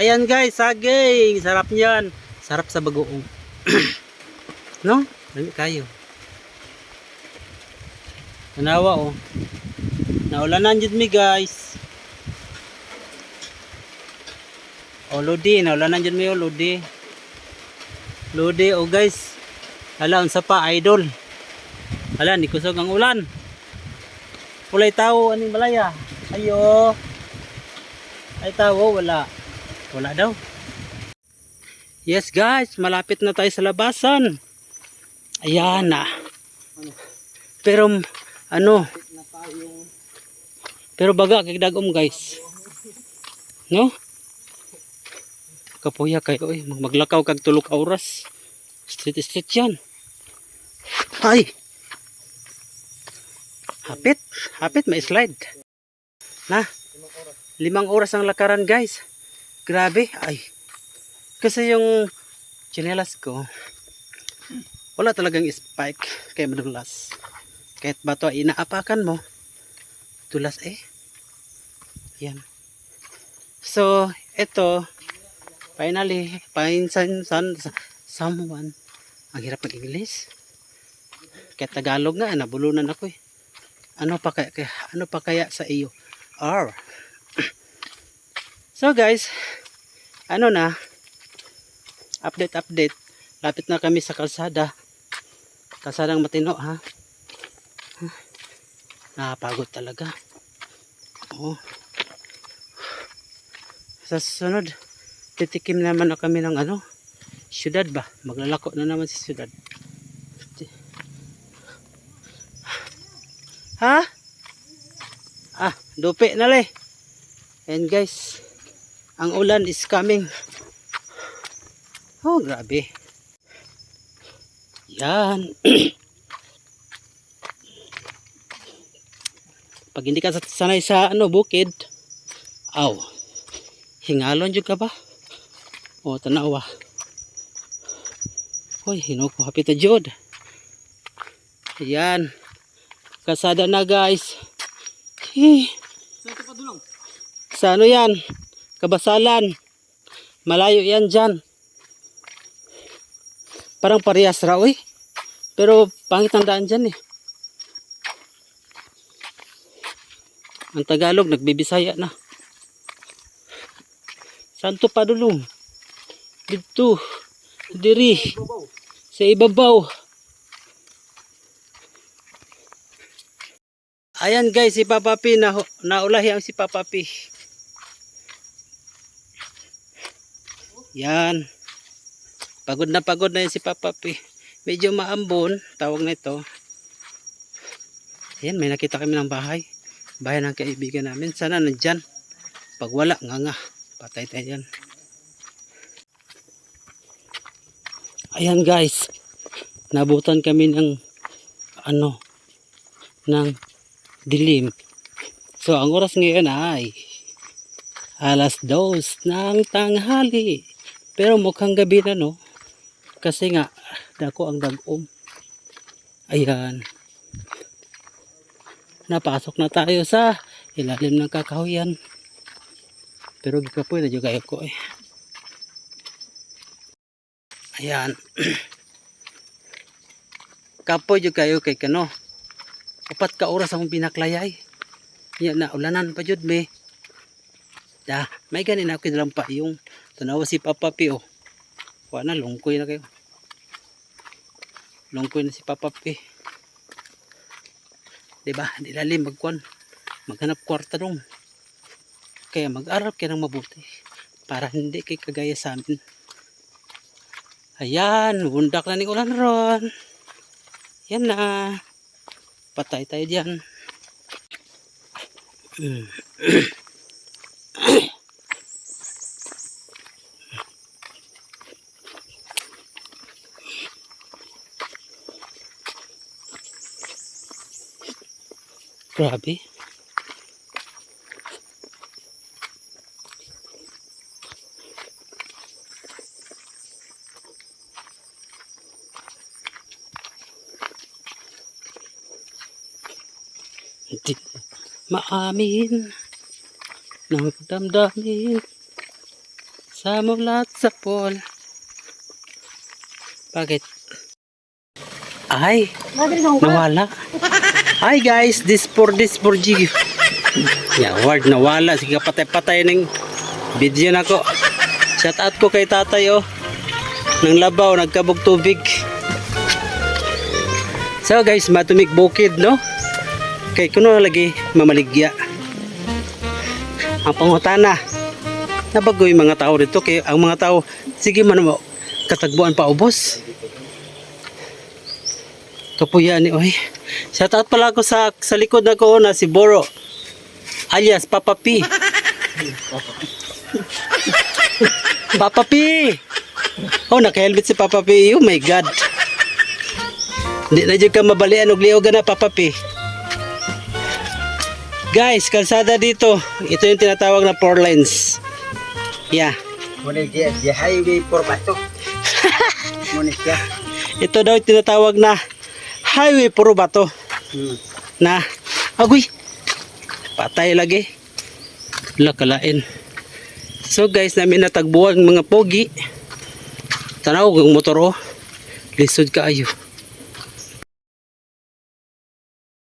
Ayan guys, saging. Sarap niyan. Sarap sa bagoong. no? Dami kayo. Tanawa oh. Naulanan jud mi guys. Oh, Lodi. Naulanan jud mi oh, Lodi. Lodi oh guys. Hala, unsa pa, idol. Hala, ni kusog ang ulan. Ulay tao, aning balaya. Ayo. Ay tao, wala. Wala daw. Yes guys, malapit na tayo sa labasan. Ayan na. Pero ano? Pero baga kay dagom guys. No? Kapuya kayo eh. Mag- Maglakaw kag tulok oras. Street street yan. Ay. Hapit. Hapit may slide. Na. Limang oras ang lakaran guys. Grabe. Ay. Kasi yung chinelas ko, wala talagang spike kaya madulas. Kahit bato ay inaapakan mo, tulas eh. Yan. So, ito, finally, find some, some, someone. Ang hirap mag-English. Kaya Tagalog nga, nabulunan ako eh. Ano pa kaya, kaya ano pa kaya sa iyo? R. So guys, ano na, update update. Lapit na kami sa kalsada. Kalsadang matino ha. Nakapagod talaga. Oo. Sa susunod, titikim naman na kami ng ano, syudad ba? Maglalako na naman si syudad. Ha? Ah, dupi na le. And guys, ang ulan is coming. Oh, grabe. Yan. Pag hindi ka sa- sanay sa ano, bukid, aw, hingalon jud ka ba? O, tanawa. Hoy, hinuko hapit na jud. Yan. Kasada na guys. Hih. Sa ano yan? Kabasalan. Malayo yan dyan. Parang parehas raw eh. Pero pangit ang daan dyan eh. Ang Tagalog nagbibisaya na. Santo padulong. Dito. Diri. Sa ibabaw. Ayan guys, si Papa P, na, naulahi ang si Papa P. Yan. Pagod na pagod na yan si Papa P. Medyo maambon, tawag na ito. Ayan, may nakita kami ng bahay. Bahay ng kaibigan namin. Sana nandyan. Pag wala, nga nga. Patay tayo yan. Ayan guys. Nabutan kami ng ano, ng dilim. So, ang oras ngayon ay alas dos ng tanghali. Pero mukhang gabi na, no? Kasi nga, dako ang dagom. Ayan. Napasok na tayo sa ilalim ng kakahuyan. Pero gikapoy na dyan kayo ko eh. Ayan. Kapoy dyan kayo kay kano upat ka oras akong pinaklayay yan na ulanan pa jud me da may ganin ako dalang pa yung tanawa si Papa P oh wala na lungkoy na kayo. Lungkoy na si Papa P diba? Di lalim magkuan maghanap kwarta dong kaya mag-aral kayo ng mabuti para hindi kay kagaya sa amin. Ayan bundak na ni ulan ron. Yan na. Patay tayo diyan. Mm. Grabe. Hindi maamin ng damdamin Sa mulat sa pool. Bakit? Ay, nawala. Hi guys, this for this for G. Yeah, word nawala. Sige patay-patay ng video na ko. Shout out ko kay tatay oh. Nang labaw, nagkabog tubig. So guys, matumik bukid no? Kay kuno lagi mamaligya. Ang pangutana. Nabago yung mga tao dito kay ang mga tao sige man mo katagbuan pa ubos. Kapuya ni oy. Shout out pala ako sa sa likod na ko na si Boro alias Papa P. Papa P. Oh, naka-helmet si Papa P. Oh my God. Hindi na dyan ka mabalian og liog na Papa P. Guys, kalsada dito. Ito yung tinatawag na four lanes. Yeah. Muna di highway for bato. Muna siya. Ito daw yung tinatawag na highway puro bato. Hmm. Na, agoy, patay lagi. Lakalain. So guys, namin natagbuhan mga pogi. Tanaw kung motor oh. Lisod kaayo.